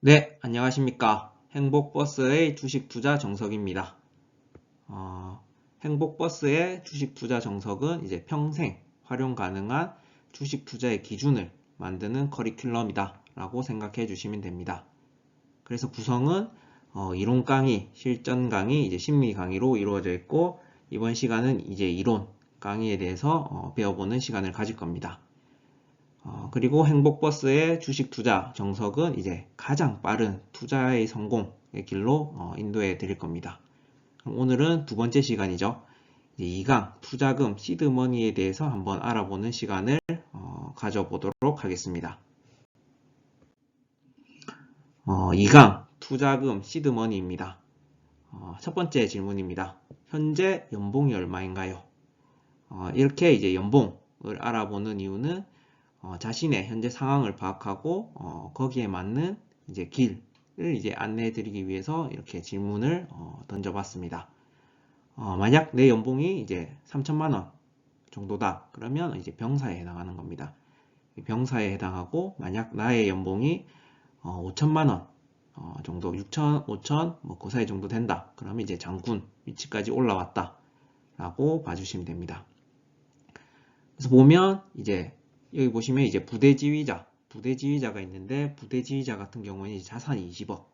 네, 안녕하십니까. 행복버스의 주식 투자 정석입니다. 어, 행복버스의 주식 투자 정석은 이제 평생 활용 가능한 주식 투자의 기준을 만드는 커리큘럼이다 라고 생각해 주시면 됩니다. 그래서 구성은 어, 이론 강의, 실전 강의, 이제 심리 강의로 이루어져 있고 이번 시간은 이제 이론 강의에 대해서 어, 배워보는 시간을 가질 겁니다. 어, 그리고 행복버스의 주식 투자 정석은 이제 가장 빠른 투자의 성공의 길로 어, 인도해 드릴 겁니다. 오늘은 두 번째 시간이죠. 2강 투자금 시드머니에 대해서 한번 알아보는 시간을 어, 가져보도록 하겠습니다. 2강 투자금 시드머니입니다. 첫 번째 질문입니다. 현재 연봉이 얼마인가요? 이렇게 이제 연봉을 알아보는 이유는 어, 자신의 현재 상황을 파악하고 어, 거기에 맞는 이제 길을 이제 안내해 드리기 위해서 이렇게 질문을 어, 던져봤습니다. 어, 만약 내 연봉이 이제 3천만 원 정도다 그러면 이제 병사에 해당하는 겁니다. 병사에 해당하고 만약 나의 연봉이 5천만 원 어, 정도 6천, 5천, 뭐 그 사이 정도 된다. 그러면 이제 장군 위치까지 올라왔다. 라고 봐주시면 됩니다. 그래서 보면 이제 여기 보시면 이제 부대 지휘자, 부대 지휘자가 있는데 부대 지휘자 같은 경우는 자산이 20억,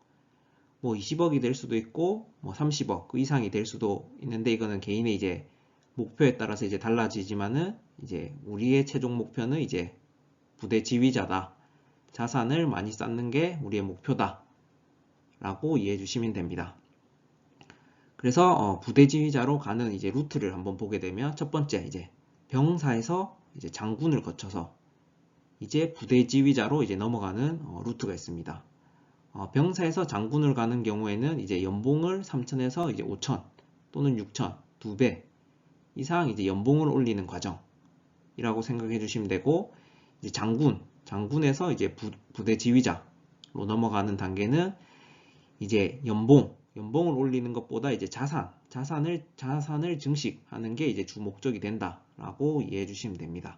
뭐 20억이 될 수도 있고 뭐 30억 그 이상이 될 수도 있는데 이거는 개인의 이제 목표에 따라서 이제 달라지지만은 이제 우리의 최종 목표는 이제 부대 지휘자다. 자산을 많이 쌓는 게 우리의 목표다. 라고 이해해 주시면 됩니다. 그래서 어, 부대 지휘자로 가는 이제 루트를 한번 보게 되면 첫 번째 이제 병사에서 이제 장군을 거쳐서 이제 부대 지휘자로 이제 넘어가는 어, 루트가 있습니다. 어, 병사에서 장군을 가는 경우에는 이제 연봉을 3천에서 이제 5천 또는 6천 두 배 이상 이제 연봉을 올리는 과정이라고 생각해 주시면 되고 이제 장군 장군에서 이제 부, 부대 지휘자로 넘어가는 단계는 이제 연봉 연봉을 올리는 것보다 이제 자산 자산을 자산을 증식하는 게 이제 주 목적이 된다 라고 이해해 주시면 됩니다.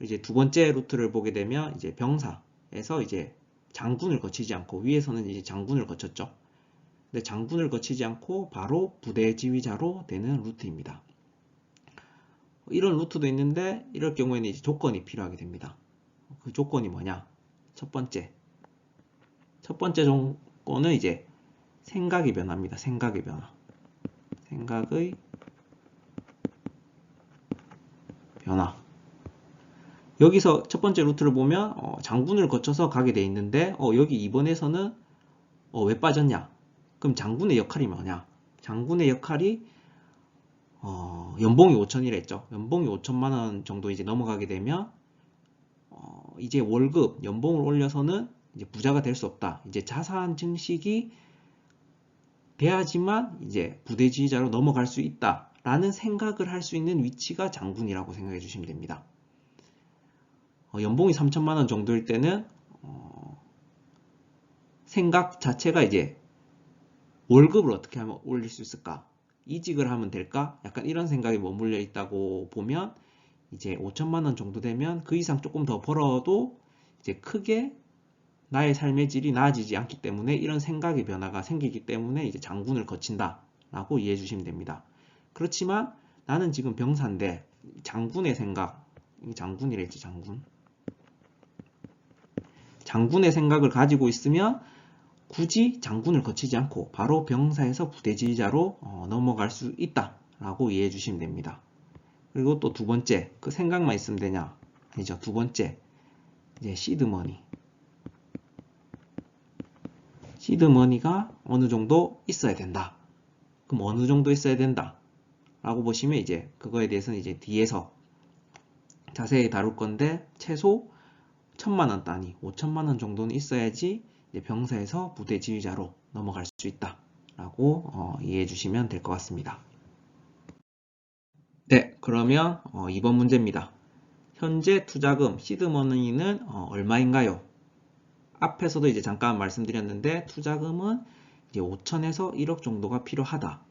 이제 두 번째 루트를 보게 되면 이제 병사에서 이제 장군을 거치지 않고 위에서는 이제 장군을 거쳤죠. 근데 장군을 거치지 않고 바로 부대 지휘자로 되는 루트입니다. 이런 루트도 있는데 이럴 경우에는 이제 조건이 필요하게 됩니다. 그 조건이 뭐냐? 첫 번째. 첫 번째 조건은 이제 생각의 변화입니다. 생각의 변화. 생각의 변화. 여기서 첫 번째 루트를 보면 어, 장군을 거쳐서 가게 돼 있는데 어, 여기 2번에서는 어, 왜 빠졌냐? 그럼 장군의 역할이 뭐냐? 장군의 역할이 어, 연봉이 5천이라 했죠. 연봉이 5천만 원 정도 이제 넘어가게 되면 어, 이제 월급, 연봉을 올려서는 이제 부자가 될 수 없다. 이제 자산 증식이 돼야지만 이제 부대지휘자로 넘어갈 수 있다 라는 생각을 할 수 있는 위치가 장군이라고 생각해 주시면 됩니다. 어, 연봉이 3천만 원 정도일 때는 어, 생각 자체가 이제 월급을 어떻게 하면 올릴 수 있을까? 이직을 하면 될까? 약간 이런 생각이 머물러 있다고 보면 이제 5천만 원 정도 되면 그 이상 조금 더 벌어도 이제 크게 나의 삶의 질이 나아지지 않기 때문에 이런 생각의 변화가 생기기 때문에 이제 장군을 거친다 라고 이해해 주시면 됩니다. 그렇지만 나는 지금 병사인데 장군의 생각 장군이랬지 장군 장군의 생각을 가지고 있으면 굳이 장군을 거치지 않고 바로 병사에서 부대지휘자로 어, 넘어갈 수 있다 라고 이해해 주시면 됩니다. 그리고 또 두 번째 그 생각만 있으면 되냐 아니죠 두 번째 이제 시드머니 시드머니가 어느 정도 있어야 된다. 그럼 어느 정도 있어야 된다. 라고 보시면 이제 그거에 대해서는 이제 뒤에서 자세히 다룰 건데 최소 천만원 단위, 5천만원 정도는 있어야지 병사에서 부대 지휘자로 넘어갈 수 있다. 라고 어, 이해해 주시면 될 것 같습니다. 네, 그러면 어, 2번 문제입니다. 현재 투자금 시드머니는 어, 얼마인가요? 앞에서도 이제 잠깐 말씀드렸는데 투자금은 이제 5천에서 1억 정도가 필요하다.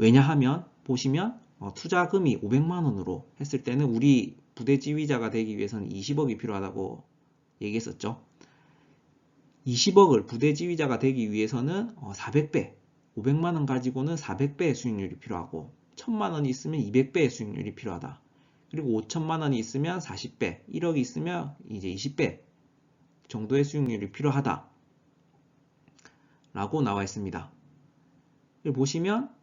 왜냐하면 보시면 어, 투자금이 500만 원으로 했을 때는 우리 부대 지휘자가 되기 위해서는 20억이 필요하다고 얘기했었죠. 20억을 부대 지휘자가 되기 위해서는 400배, 500만 원 가지고는 400배의 수익률이 필요하고 1000만 원이 있으면 200배의 수익률이 필요하다. 그리고 5천만 원이 있으면 40배, 1억이 있으면 이제 20배 정도의 수익률이 필요하다. 라고 나와 있습니다. 보시면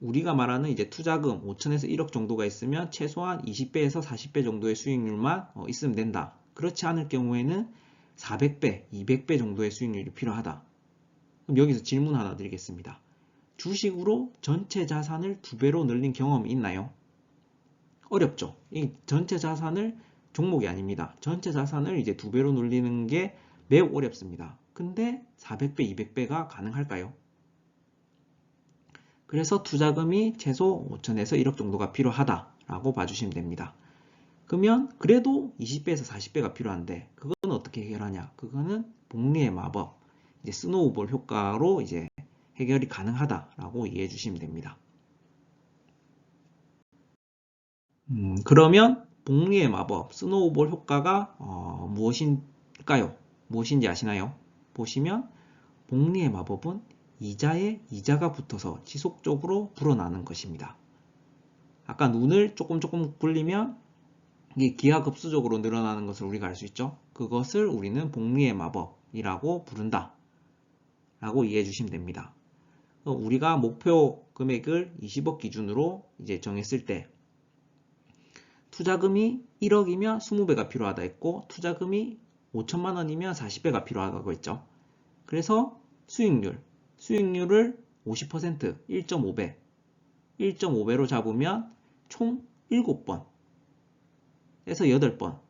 우리가 말하는 이제 투자금 5천에서 1억 정도가 있으면 최소한 20배에서 40배 정도의 수익률만 어, 있으면 된다. 그렇지 않을 경우에는 400배, 200배 정도의 수익률이 필요하다. 그럼 여기서 질문 하나 드리겠습니다. 주식으로 전체 자산을 두 배로 늘린 경험이 있나요? 어렵죠. 이 전체 자산을 종목이 아닙니다. 전체 자산을 이제 두 배로 늘리는 게 매우 어렵습니다. 근데 400배, 200배가 가능할까요? 그래서 투자금이 최소 5천에서 1억 정도가 필요하다라고 봐주시면 됩니다. 그러면 그래도 20배에서 40배가 필요한데 그건 어떻게 해결하냐? 그거는 복리의 마법, 이제 스노우볼 효과로 이제 해결이 가능하다라고 이해해 주시면 됩니다. 음, 그러면 복리의 마법, 스노우볼 효과가 어, 무엇일까요? 무엇인지 아시나요? 보시면 복리의 마법은 이자에 이자가 붙어서 지속적으로 불어나는 것입니다. 아까 눈을 조금 조금 굴리면 이게 기하급수적으로 늘어나는 것을 우리가 알 수 있죠. 그것을 우리는 복리의 마법이라고 부른다. 라고 이해해 주시면 됩니다. 우리가 목표 금액을 20억 기준으로 이제 정했을 때 투자금이 1억이면 20배가 필요하다 했고 투자금이 5천만 원이면 40배가 필요하다고 했죠. 그래서 수익률, 수익률을 50%, 1.5배, 1.5배로 잡으면 총 7번. 에서 8번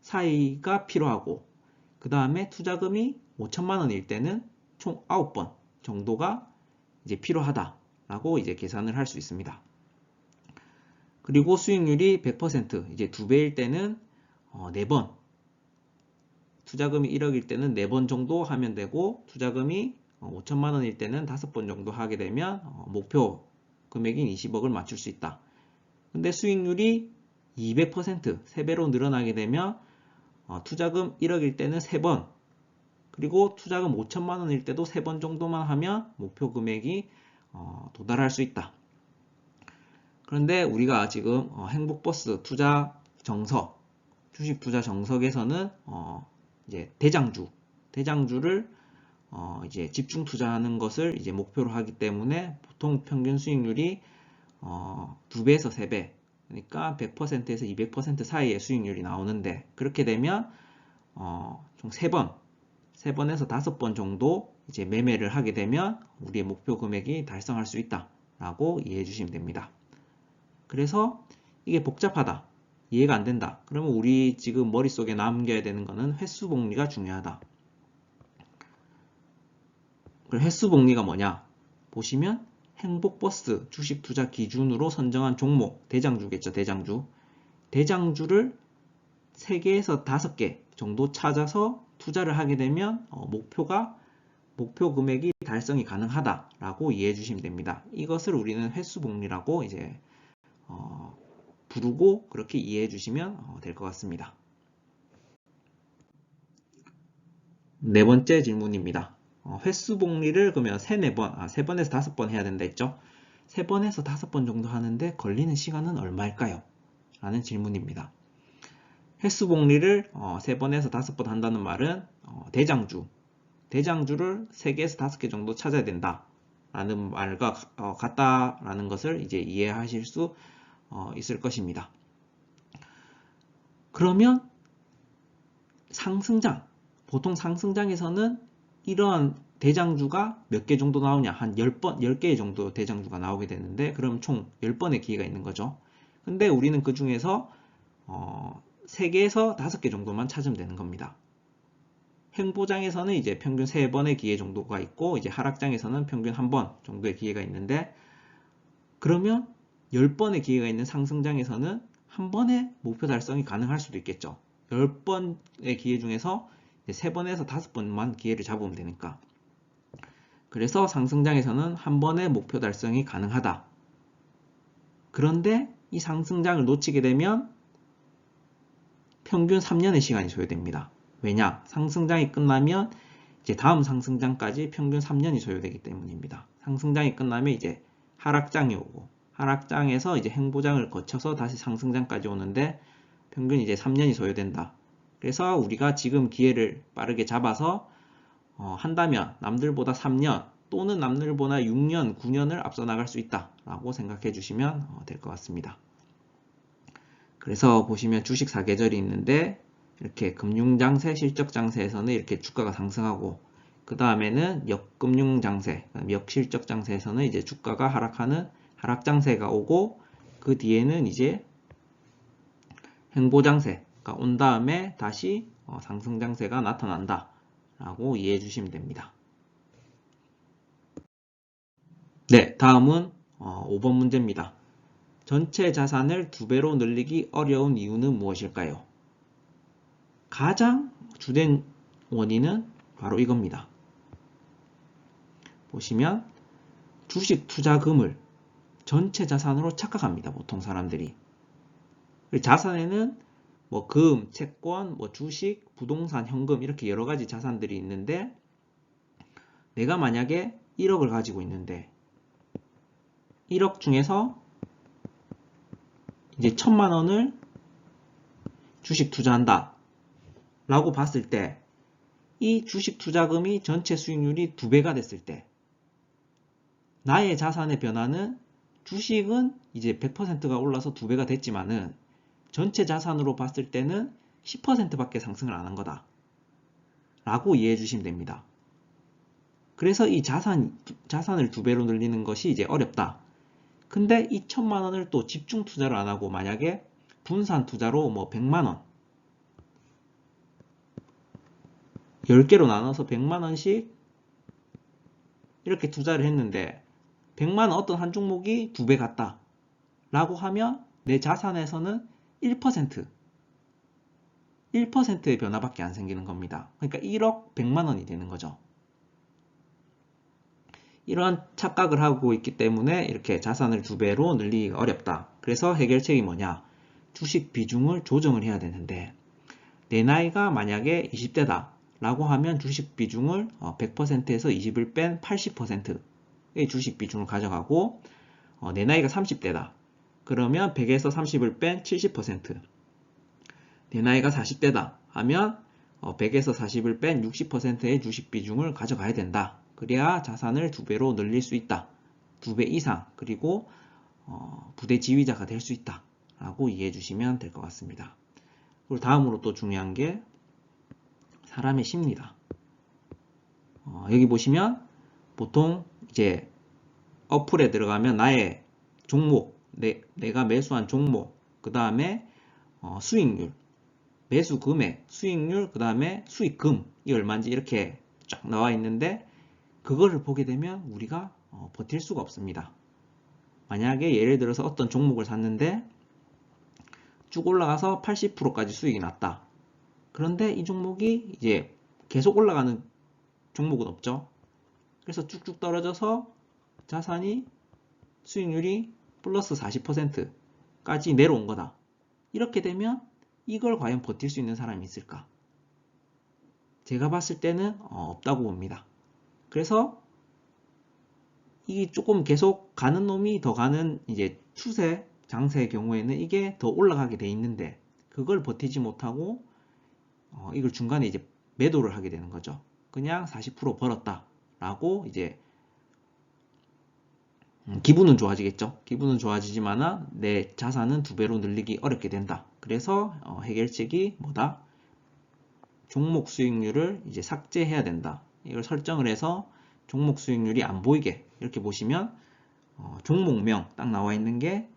사이가 필요하고 그 다음에 투자금이 5천만 원일 때는 총 9번 정도가 이제 필요하다라고 이제 계산을 할 수 있습니다. 그리고 수익률이 100% 이제 두 배일 때는 어, 4번. 투자금이 1억일 때는 4번 정도 하면 되고 투자금이 5천만 어, 원일 때는 5번 정도 하게 되면 어, 목표 금액인 20억을 맞출 수 있다. 근데 수익률이 200% 3배로 늘어나게 되면 어, 투자금 1억일 때는 3번 그리고 투자금 5천만 원일 때도 3번 정도만 하면 목표 금액이 도달할 수 있다. 그런데 우리가 지금 행복버스 투자 정석, 주식 투자 정석에서는 이제 대장주, 대장주를 어 이제 집중 투자하는 것을 이제 목표로 하기 때문에 보통 평균 수익률이 어 2배에서 3배, 그러니까 100%에서 200% 사이의 수익률이 나오는데 그렇게 되면 어 총 3번, 3번에서 5번 정도 이제 매매를 하게 되면 우리의 목표 금액이 달성할 수 있다 라고 이해해 주시면 됩니다. 그래서 이게 복잡하다. 이해가 안 된다. 그러면 우리 지금 머릿속에 남겨야 되는 거는 횟수 복리가 중요하다. 그럼 횟수 복리가 뭐냐? 보시면 행복버스 주식 투자 기준으로 선정한 종목 대장주겠죠. 대장주. 대장주를 3개에서 5개 정도 찾아서 투자를 하게 되면 어, 목표가 목표 금액이 달성이 가능하다라고 이해해 주시면 됩니다. 이것을 우리는 횟수 복리라고 이제 어, 부르고 그렇게 이해해 주시면 어, 될것 같습니다. 네 번째 질문입니다. 어, 횟수 복리를 그러면 3, 4번, 아, 3번에서 5번 해야 된다 했죠? 3번에서 5번 정도 하는데 걸리는 시간은 얼마일까요? 라는 질문입니다. 횟수 복리를 3번에서 5번 한다는 말은 대장주, 대장주를 3개에서 5개 정도 찾아야 된다. 라는 말과 같다라는 것을 이제 이해하실 수 어, 있을 것입니다. 그러면 상승장, 보통 상승장에서는 이러한 대장주가 몇 개 정도 나오냐 한 10번, 10개 정도 대장주가 나오게 되는데 그럼 총 10번의 기회가 있는 거죠. 근데 우리는 그 중에서 어, 3개에서 5개 정도만 찾으면 되는 겁니다. 행보장에서는 이제 평균 3번의 기회 정도가 있고 이제 하락장에서는 평균 1번 정도의 기회가 있는데 그러면 10번의 기회가 있는 상승장에서는 한 번에 목표 달성이 가능할 수도 있겠죠. 10번의 기회 중에서 3번에서 5번만 기회를 잡으면 되니까. 그래서 상승장에서는 한 번에 목표 달성이 가능하다. 그런데 이 상승장을 놓치게 되면 평균 3년의 시간이 소요됩니다. 왜냐? 상승장이 끝나면 이제 다음 상승장까지 평균 3년이 소요되기 때문입니다. 상승장이 끝나면 이제 하락장이 오고 하락장에서 이제 행보장을 거쳐서 다시 상승장까지 오는데 평균 이제 3년이 소요된다. 그래서 우리가 지금 기회를 빠르게 잡아서 어, 한다면 남들보다 3년 또는 남들보다 6년, 9년을 앞서 나갈 수 있다라고 생각해 주시면 어, 될것 같습니다. 그래서 보시면 주식 사계절이 있는데 이렇게 금융장세, 실적장세에서는 이렇게 주가가 상승하고 그 다음에는 역금융장세, 역실적장세에서는 이제 주가가 하락하는 하락장세가 오고 그 뒤에는 이제 행보장세 가온 다음에 다시 어, 상승장세가 나타난다 라고 이해해 주시면 됩니다. 네, 다음은 어, 5번 문제입니다. 전체 자산을 두 배로 늘리기 어려운 이유는 무엇일까요? 가장 주된 원인은 바로 이겁니다. 보시면 주식 투자금을 전체 자산으로 착각합니다. 보통 사람들이. 자산에는 뭐 금, 채권, 뭐 주식, 부동산, 현금 이렇게 여러 가지 자산들이 있는데 내가 만약에 1억을 가지고 있는데 1억 중에서 이제 천만 원을 주식 투자한다 라고 봤을 때 이 주식 투자금이 전체 수익률이 두 배가 됐을 때 나의 자산의 변화는 주식은 이제 100%가 올라서 두 배가 됐지만은 전체 자산으로 봤을 때는 10%밖에 상승을 안 한 거다. 라고 이해해 주시면 됩니다. 그래서 이 자산, 자산을 두 배로 늘리는 것이 이제 어렵다. 근데 이 천만 원을 또 집중 투자를 안 하고 만약에 분산 투자로 뭐 100만 원 10개로 나눠서 100만 원씩 이렇게 투자를 했는데 100만 원 어떤 한 종목이 두배 갔다 라고 하면 내 자산에서는 1% 1%의 변화밖에 안 생기는 겁니다. 그러니까 1억 100만 원이 되는 거죠. 이러한 착각을 하고 있기 때문에 이렇게 자산을 두 배로 늘리기가 어렵다. 그래서 해결책이 뭐냐? 주식 비중을 조정을 해야 되는데 내 나이가 만약에 20대다 라고 하면 주식 비중을 100%에서 20을 뺀 80%의 주식 비중을 가져가고 어, 내 나이가 30대다. 그러면 100에서 30을 뺀 70%. 내 나이가 40대다 하면 100에서 40을 뺀 60%의 주식 비중을 가져가야 된다. 그래야 자산을 두 배로 늘릴 수 있다. 두 배 이상 그리고 어, 부대 지휘자가 될 수 있다. 라고 이해해 주시면 될 것 같습니다. 그리고 다음으로 또 중요한 게 사람의 심리다. 어, 여기 보시면 보통 이제 어플에 들어가면 나의 종목, 내, 내가 매수한 종목, 그 다음에 어, 수익률, 매수 금액, 수익률, 그 다음에 수익금, 이 얼마인지 이렇게 쫙 나와 있는데 그거를 보게 되면 우리가 어, 버틸 수가 없습니다. 만약에 예를 들어서 어떤 종목을 샀는데 쭉 올라가서 80%까지 수익이 났다. 그런데 이 종목이 이제 계속 올라가는 종목은 없죠. 그래서 쭉쭉 떨어져서 자산이 수익률이 플러스 40%까지 내려온 거다. 이렇게 되면 이걸 과연 버틸 수 있는 사람이 있을까? 제가 봤을 때는 어, 없다고 봅니다. 그래서 이 조금 계속 가는 놈이 더 가는 이제 추세 장세의 경우에는 이게 더 올라가게 돼 있는데 그걸 버티지 못하고 어, 이걸 중간에 이제 매도를 하게 되는 거죠. 그냥 40% 벌었다 라고 이제 음, 기분은 좋아지겠죠. 기분은 좋아지지만 내 자산은 두 배로 늘리기 어렵게 된다. 그래서 어, 해결책이 뭐다? 종목 수익률을 이제 삭제해야 된다. 이걸 설정을 해서 종목 수익률이 안 보이게 이렇게 보시면 어, 종목명 딱 나와 있는 게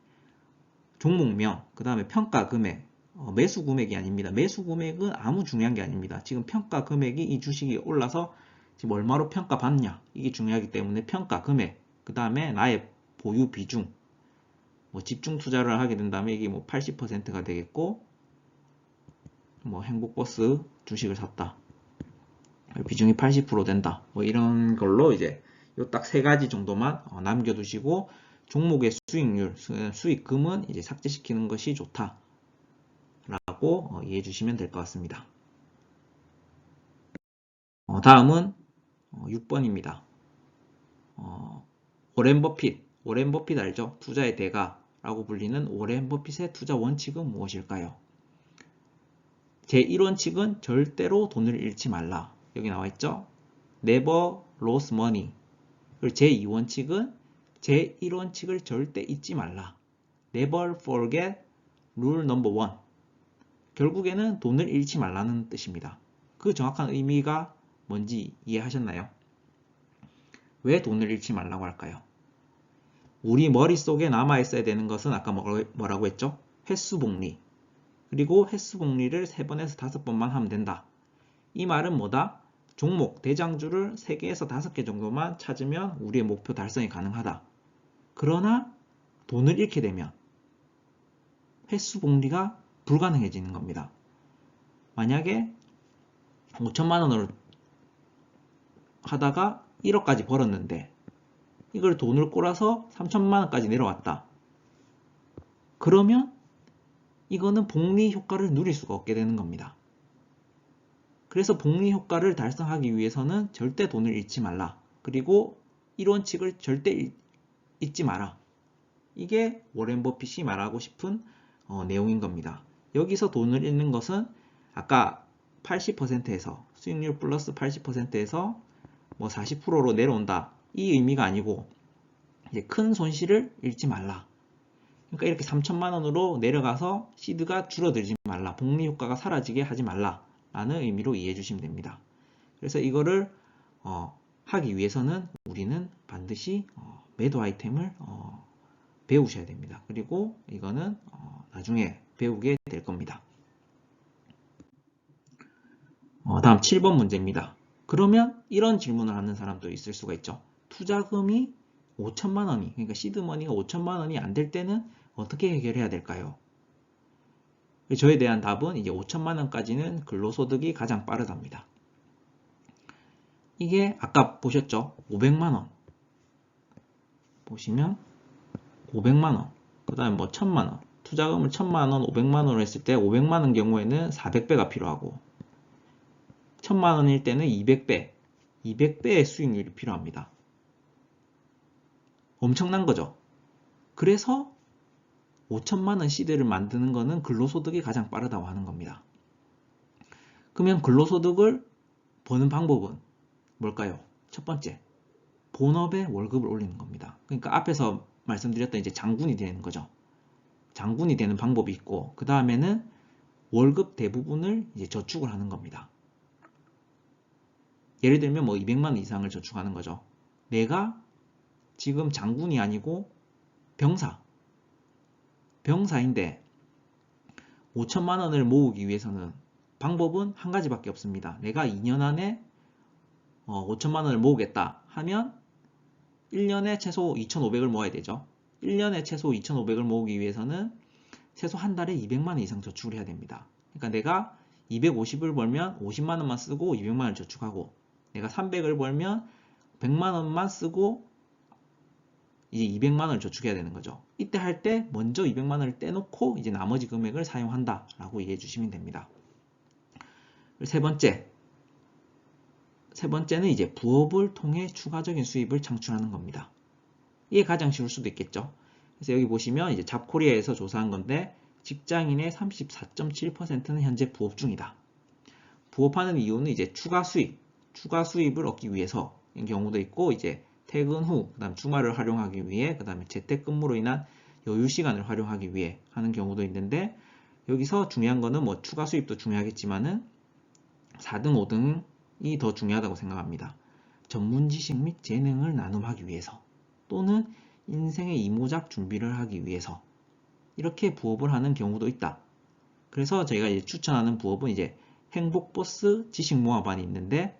종목명 그 다음에 평가 금액 어, 매수 금액이 아닙니다. 매수 금액은 아무 중요한 게 아닙니다. 지금 평가 금액이 이 주식이 올라서 지금 얼마로 평가받냐 이게 중요하기 때문에 평가 금액 그 다음에 나의 보유 비중 뭐 집중 투자를 하게 된다면 이게 뭐 80%가 되겠고 뭐 행복버스 주식을 샀다. 비중이 80% 된다. 뭐 이런 걸로 이제 요 딱 세 가지 정도만 어, 남겨두시고 종목의 수익률 수익금은 이제 삭제시키는 것이 좋다 라고 어, 이해해 주시면 될 것 같습니다. 어, 다음은 6번입니다. 어, 오렌 버핏, 오렌 버핏 알죠? 투자의 대가라고 불리는 오렌 버핏의 투자 원칙은 무엇일까요? 제1원칙은 절대로 돈을 잃지 말라. 여기 나와 있죠? Never lose money. 그리고 제2원칙은 제1원칙을 절대 잊지 말라. Never forget rule number one. 결국에는 돈을 잃지 말라는 뜻입니다. 그 정확한 의미가 뭔지 이해하셨나요? 왜 돈을 잃지 말라고 할까요? 우리 머릿속에 남아있어야 되는 것은 아까 뭐라고 했죠? 횟수 복리. 그리고 횟수 복리를 3번에서 5번만 하면 된다. 이 말은 뭐다? 종목, 대장주를 3개에서 5개 정도만 찾으면 우리의 목표 달성이 가능하다. 그러나 돈을 잃게 되면 횟수 복리가 불가능해지는 겁니다. 만약에 5천만 원으로 하다가 1억까지 벌었는데 이걸 돈을 꼬라서 3천만 원까지 내려왔다. 그러면 이거는 복리 효과를 누릴 수가 없게 되는 겁니다. 그래서 복리 효과를 달성하기 위해서는 절대 돈을 잃지 말라. 그리고 1원칙을 절대 잊지 마라. 이게 워렌 버핏이 말하고 싶은 어, 내용인 겁니다. 여기서 돈을 잃는 것은 아까 80%에서 수익률 플러스 80%에서 뭐 40%로 내려온다. 이 의미가 아니고 이제 큰 손실을 잃지 말라. 그러니까 이렇게 3천만 원으로 내려가서 시드가 줄어들지 말라. 복리 효과가 사라지게 하지 말라. 라는 의미로 이해해 주시면 됩니다. 그래서 이거를 어, 하기 위해서는 우리는 반드시 어, 매도 아이템을 어, 배우셔야 됩니다. 그리고 이거는 어, 나중에 배우게 될 겁니다. 어, 다음 7번 문제입니다. 그러면 이런 질문을 하는 사람도 있을 수가 있죠. 투자금이 5천만 원이, 그러니까 시드머니가 5천만 원이 안 될 때는 어떻게 해결해야 될까요? 저에 대한 답은 이제 5천만 원까지는 근로소득이 가장 빠르답니다. 이게 아까 보셨죠? 500만 원. 보시면 500만 원. 그 다음에 뭐 1000만 원. 투자금을 1000만 원, 500만 원으로 했을 때 500만 원 경우에는 400배가 필요하고 1000만 원일 때는 200배, 200배의 수익률이 필요합니다. 엄청난 거죠. 그래서 5천만 원 시대를 만드는 것은 근로소득이 가장 빠르다고 하는 겁니다. 그러면 근로소득을 버는 방법은 뭘까요? 첫 번째, 본업에 월급을 올리는 겁니다. 그러니까 앞에서 말씀드렸던 이제 장군이 되는 거죠. 장군이 되는 방법이 있고 그 다음에는 월급 대부분을 이제 저축을 하는 겁니다. 예를 들면 뭐 200만 원 이상을 저축하는 거죠. 내가 지금 장군이 아니고 병사, 병사인데 5천만 원을 모으기 위해서는 방법은 한 가지밖에 없습니다. 내가 2년 안에 5천만 어, 원을 모으겠다 하면 1년에 최소 2,500을 모아야 되죠. 1년에 최소 2,500을 모으기 위해서는 최소 한 달에 200만 원 이상 저축을 해야 됩니다. 그러니까 내가 250을 벌면 50만 원만 쓰고 200만 원을 저축하고 내가 300을 벌면 100만 원만 쓰고 이제 200만 원을 저축해야 되는 거죠. 이때 할 때 먼저 200만 원을 떼놓고 이제 나머지 금액을 사용한다 라고 이해해 주시면 됩니다. 세 번째 세 번째는 이제 부업을 통해 추가적인 수입을 창출하는 겁니다. 이게 가장 쉬울 수도 있겠죠. 그래서 여기 보시면 이제 잡코리아에서 조사한 건데 직장인의 34.7%는 현재 부업 중이다. 부업하는 이유는 이제 추가 수입, 추가 수입을 얻기 위해서 인 경우도 있고 이제 퇴근 후, 그다음 주말을 활용하기 위해, 그다음에 재택근무로 인한 여유 시간을 활용하기 위해 하는 경우도 있는데 여기서 중요한 거는 뭐 추가 수입도 중요하겠지만은 4등, 5등이 더 중요하다고 생각합니다. 전문 지식 및 재능을 나눔하기 위해서 또는 인생의 이모작 준비를 하기 위해서 이렇게 부업을 하는 경우도 있다. 그래서 저희가 추천하는 부업은 이제 행복버스 지식모아반이 있는데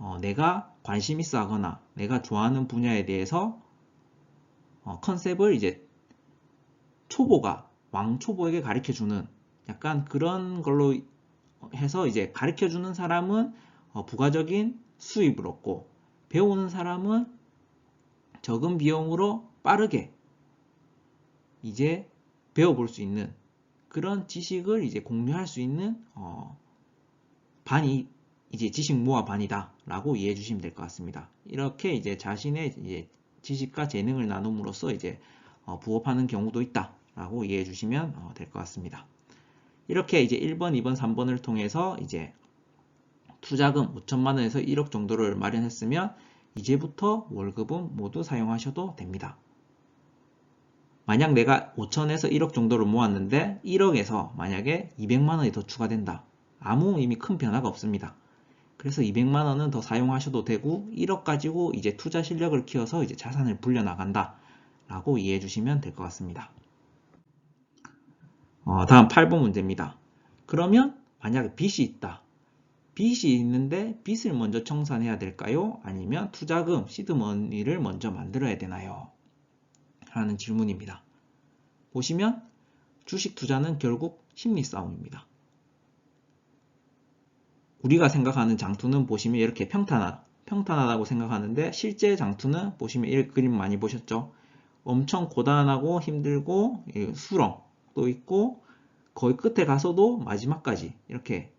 어, 내가 관심 있어 하거나 내가 좋아하는 분야에 대해서 어, 컨셉을 이제 초보가 왕초보에게 가르쳐 주는 약간 그런 걸로 해서 이제 가르쳐 주는 사람은 어, 부가적인 수입을 얻고 배우는 사람은 적은 비용으로 빠르게 이제 배워볼 수 있는 그런 지식을 이제 공유할 수 있는 어, 반이 이제 지식 모아반이다 라고 이해해 주시면 될 것 같습니다. 이렇게 이제 자신의 이제 지식과 재능을 나눔으로써 이제 어, 부업하는 경우도 있다 라고 이해해 주시면 어, 될것 같습니다. 이렇게 이제 1번, 2번, 3번을 통해서 이제 투자금 5천만 원에서 1억 정도를 마련했으면 이제부터 월급은 모두 사용하셔도 됩니다. 만약 내가 5천에서 1억 정도를 모았는데 1억에서 만약에 200만 원이 더 추가된다. 아무 이미 큰 변화가 없습니다. 그래서 200만 원은 더 사용하셔도 되고 1억 가지고 이제 투자 실력을 키워서 이제 자산을 불려 나간다. 라고 이해해 주시면 될 것 같습니다. 어, 다음 8번 문제입니다. 그러면 만약에 빚이 있다. 빚이 있는데 빚을 먼저 청산해야 될까요? 아니면 투자금, 시드머니를 먼저 만들어야 되나요? 라는 질문입니다. 보시면 주식 투자는 결국 심리 싸움입니다. 우리가 생각하는 장투는 보시면 이렇게 평탄하다, 평탄하다고 생각하는데 실제 장투는 보시면 이 그림 많이 보셨죠? 엄청 고단하고 힘들고 수렁도 있고 거의 끝에 가서도 마지막까지 이렇게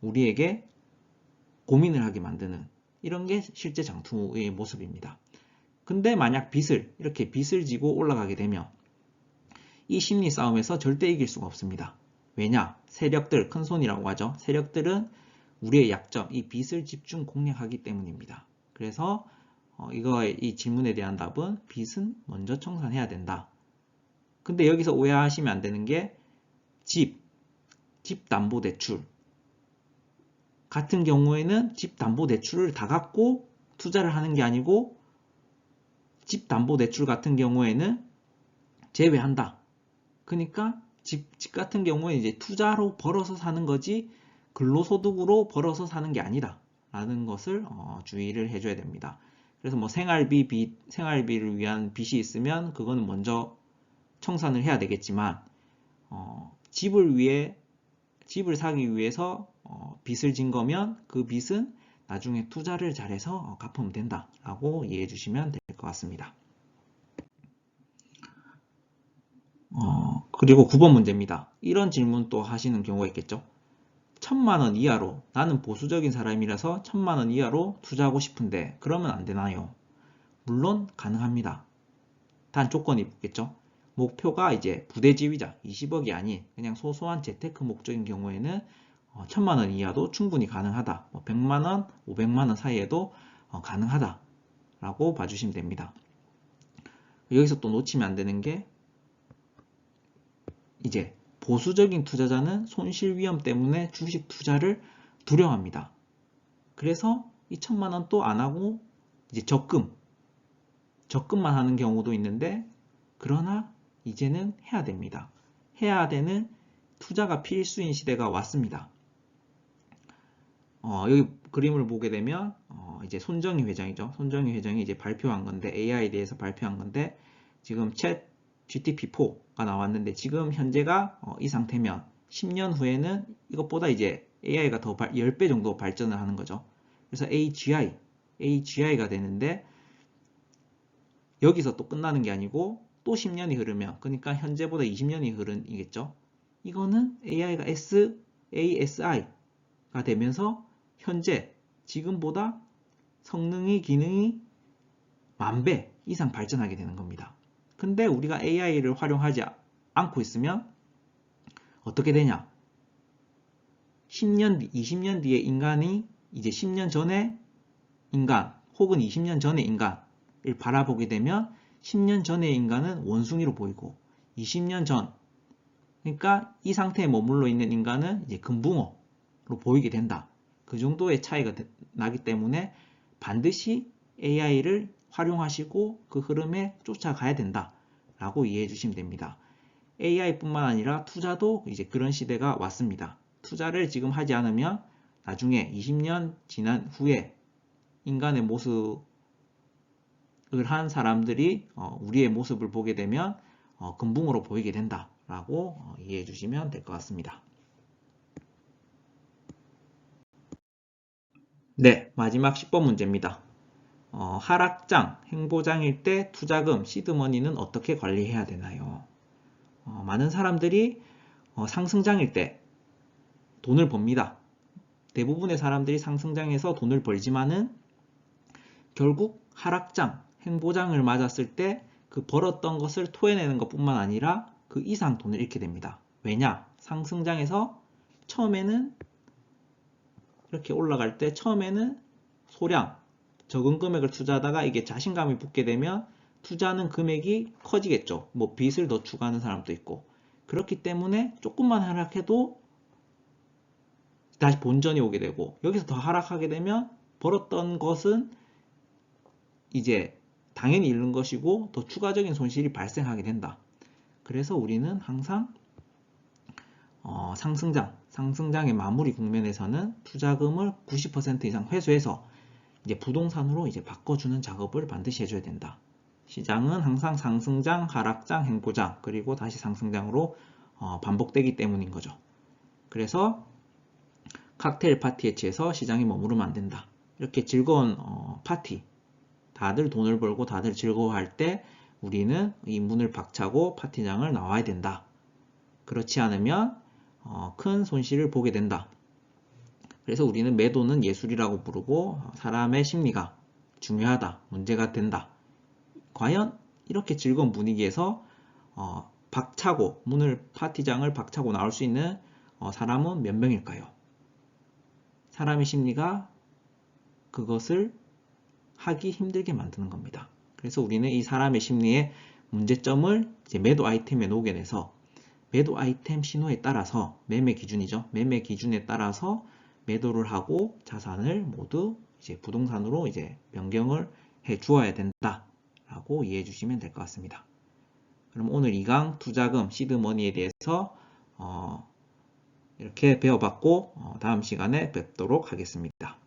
우리에게 고민을 하게 만드는 이런 게 실제 장투의 모습입니다. 근데 만약 빚을 이렇게 빚을 지고 올라가게 되면 이 심리 싸움에서 절대 이길 수가 없습니다. 왜냐? 세력들, 큰 손이라고 하죠. 세력들은 우리의 약점, 이 빚을 집중 공략하기 때문입니다. 그래서 어, 이거의 이 질문에 대한 답은 빚은 먼저 청산해야 된다. 근데 여기서 오해하시면 안 되는 게 집, 집담보대출 같은 경우에는 집담보대출을 다 갖고 투자를 하는 게 아니고 집담보대출 같은 경우에는 제외한다. 그러니까 집, 집 같은 경우에 이제 투자로 벌어서 사는 거지 근로소득으로 벌어서 사는 게 아니다. 라는 것을 어, 주의를 해줘야 됩니다. 그래서 뭐 생활비 빚, 생활비를 위한 빚이 있으면 그거는 먼저 청산을 해야 되겠지만 어, 집을 위해 집을 사기 위해서 어, 빚을 진 거면 그 빚은 나중에 투자를 잘해서 어, 갚으면 된다라고 이해해 주시면 될 것 같습니다. 어, 그리고 9번 문제입니다. 이런 질문 또 하시는 경우가 있겠죠. 천만 원 이하로 나는 보수적인 사람이라서 천만 원 이하로 투자하고 싶은데 그러면 안 되나요? 물론 가능합니다. 단 조건이 있겠죠. 목표가 이제 부대지휘자 20억이 아닌 그냥 소소한 재테크 목적인 경우에는 어, 천만 원 이하도 충분히 가능하다. 뭐 100만 원, 500만 원 사이에도 어, 가능하다. 라고 봐주시면 됩니다. 여기서 또 놓치면 안 되는 게 이제 보수적인 투자자는 손실 위험 때문에 주식 투자를 두려워합니다. 그래서 이 천만 원 또 안 하고 이제 적금, 적금만 하는 경우도 있는데 그러나 이제는 해야 됩니다. 해야 되는 투자가 필수인 시대가 왔습니다. 어, 여기 그림을 보게 되면 어, 이제 손정희 회장이죠. 손정희 회장이 이제 발표한 건데 AI에 대해서 발표한 건데 지금 챗 GTP4가 나왔는데 지금 현재가 어, 이 상태면 10년 후에는 이것보다 이제 AI가 더 10배 정도 발전을 하는 거죠. 그래서 AGI, AGI가 되는데 여기서 또 끝나는 게 아니고 또 10년이 흐르면 그러니까 현재보다 20년이 흐른이겠죠. 이거는 AI가 S, ASI가 되면서 현재 지금보다 성능이 기능이 만배 이상 발전하게 되는 겁니다. 근데 우리가 AI를 활용하지 않고 있으면 어떻게 되냐? 10년 뒤, 20년 뒤에 인간이 이제 10년 전에 인간 혹은 20년 전의 인간을 바라보게 되면 10년 전의 인간은 원숭이로 보이고 20년 전 그러니까 이 상태에 머물러 있는 인간은 이제 금붕어로 보이게 된다. 그 정도의 차이가 나기 때문에 반드시 AI를 활용하시고 그 흐름에 쫓아가야 된다. 라고 이해해 주시면 됩니다. AI뿐만 아니라 투자도 이제 그런 시대가 왔습니다. 투자를 지금 하지 않으면 나중에 20년 지난 후에 인간의 모습을 한 사람들이 어, 우리의 모습을 보게 되면 어, 금붕으로 보이게 된다. 라고 어, 이해해 주시면 될 것 같습니다. 네, 마지막 10번 문제입니다. 어, 하락장, 행보장일 때 투자금, 시드머니는 어떻게 관리해야 되나요? 어, 많은 사람들이 어, 상승장일 때 돈을 법니다. 대부분의 사람들이 상승장에서 돈을 벌지만은 결국 하락장, 행보장을 맞았을 때 그 벌었던 것을 토해내는 것뿐만 아니라 그 이상 돈을 잃게 됩니다. 왜냐? 상승장에서 처음에는 이렇게 올라갈 때 처음에는 소량 적은 금액을 투자하다가 이게 자신감이 붙게 되면 투자하는 금액이 커지겠죠. 뭐 빚을 더 추가하는 사람도 있고 그렇기 때문에 조금만 하락해도 다시 본전이 오게 되고 여기서 더 하락하게 되면 벌었던 것은 이제 당연히 잃는 것이고 더 추가적인 손실이 발생하게 된다. 그래서 우리는 항상 어, 상승장, 상승장의 마무리 국면에서는 투자금을 90% 이상 회수해서 이제 부동산으로 이제 바꿔주는 작업을 반드시 해줘야 된다. 시장은 항상 상승장, 하락장, 행보장, 그리고 다시 상승장으로 어, 반복되기 때문인 거죠. 그래서 칵테일 파티에 취해서 시장이 머무르면 안 된다. 이렇게 즐거운 어, 파티, 다들 돈을 벌고 다들 즐거워할 때 우리는 이 문을 박차고 파티장을 나와야 된다. 그렇지 않으면 어, 큰 손실을 보게 된다. 그래서 우리는 매도는 예술이라고 부르고 사람의 심리가 중요하다, 문제가 된다. 과연 이렇게 즐거운 분위기에서 어, 박차고 문을 파티장을 박차고 나올 수 있는 어, 사람은 몇 명일까요? 사람의 심리가 그것을 하기 힘들게 만드는 겁니다. 그래서 우리는 이 사람의 심리의 문제점을 매도 아이템에 녹여내서 매도 아이템 신호에 따라서 매매 기준이죠. 매매 기준에 따라서 매도를 하고 자산을 모두 이제 부동산으로 이제 변경을 해 주어야 된다라고 이해해 주시면 될 것 같습니다. 그럼 오늘 2강 투자금 시드머니에 대해서 어 이렇게 배워봤고 어 다음 시간에 뵙도록 하겠습니다.